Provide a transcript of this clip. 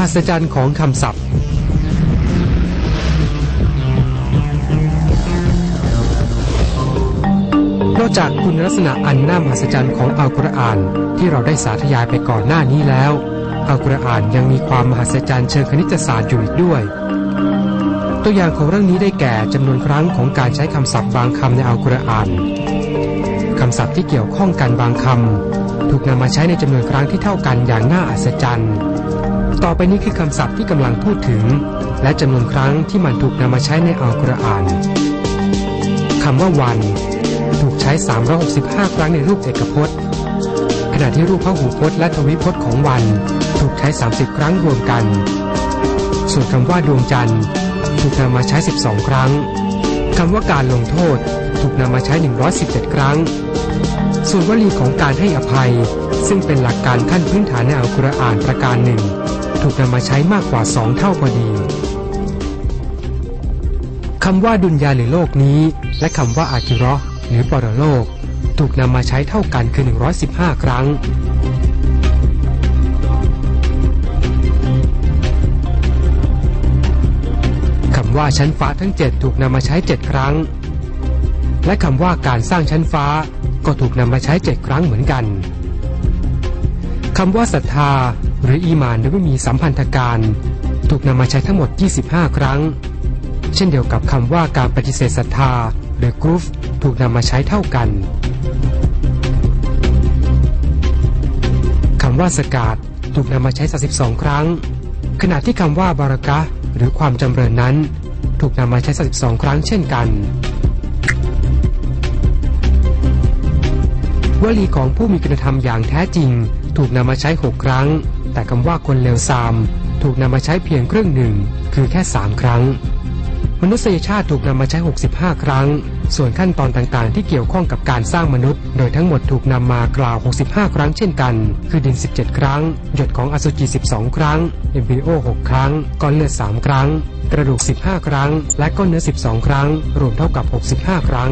หัศจรรย์ของคำศัพท์ นอกจากคุณลักษณะอันน่ามหัศจรรย์ของอัลกุรอานที่เราได้สาธยายไปก่อนหน้านี้แล้ว อัลกุรอานยังมีความมหัศจรรย์เชิงคณิตศาสตร์อยู่อีกด้วย ตัวอย่างของเรื่องนี้ได้แก่จำนวนครั้งของการใช้คำศัพท์บางคำในอัลกุรอานคำศัพท์ที่เกี่ยวข้องกันบางคำถูกนำมาใช้ในจำนวนครั้งที่เท่ากันอย่างน่าอัศจรรย์ ต่อไปนี้คือคำศัพท์ที่กำลังพูดถึง และจำนวนครั้งที่มันถูกนำมาใช้ในอัลกุรอานคำว่าวัน ถูกใช้ 365 ครั้งในรูปเอกพจน์ ขณะที่รูปพหูพจน์และทวิพจน์ของวัน ถูกใช้ 30 ครั้งรวมกัน ส่วนคำว่าดวงจันทร์ ถูกนำมาใช้ 12 ครั้งคำว่าการลงโทษถูกนำมาใช้ 117 ครั้ง ส่วนวลีของการให้อภัย ซึ่งเป็นหลักการขั้นพื้นฐานในอัลกุรอานประการหนึ่ง ถูกนำมาใช้มากกว่า2เท่าพอดีคำว่าดุนยาหรือโลกนี้ และคำว่าอากิเรอห์หรือปรโลก ถูกนำมาใช้เท่ากันคือ 115 ครั้ง คำว่าชั้นฟ้าทั้ง 7 ถูกนำมาใช้ 7 ครั้ง และคำว่าการสร้างชั้นฟ้าก็ถูกนำมาใช้ 7 ครั้งเหมือนกันคำว่าศรัทธา หรืออีมานโดยไม่มีสัมพันธการ ถูกนำมาใช้ทั้งหมด 25 ครั้ง เช่นเดียวกับคำว่าการปฏิเสธศรัทธาหรือกรูฟถูกนำมาใช้เท่ากันคำว่าสกาดถูกนำมาใช้ 32 ครั้ง ขณะที่คำว่าบารกะหรือความจำเริญนั้น ถูกนำมาใช้ 32 ครั้งเช่นกันวลีของผู้มีคุณธรรมอย่างแท้จริง ถูกนำมาใช้ 6 ครั้ง แต่คำว่าคนเลวทราม ถูกนำมาใช้เพียงครึ่งหนึ่ง คือแค่ 3 ครั้ง มนุษยชาติถูกนำมาใช้ 65 ครั้ง ส่วนขั้นตอนต่างๆ ที่เกี่ยวข้องกับการสร้างมนุษย์ โดยทั้งหมดถูกนำมากล่าว 65 ครั้งเช่นกัน คือดิน 17 ครั้ง หยดของอสุจิ 12 ครั้งเอมบริโอ 6 ครั้ง ก้อนเลือด 3 ครั้ง กระดูก 15 ครั้ง และก้อนเนื้อ 12 ครั้ง รวมเท่ากับ 65 ครั้ง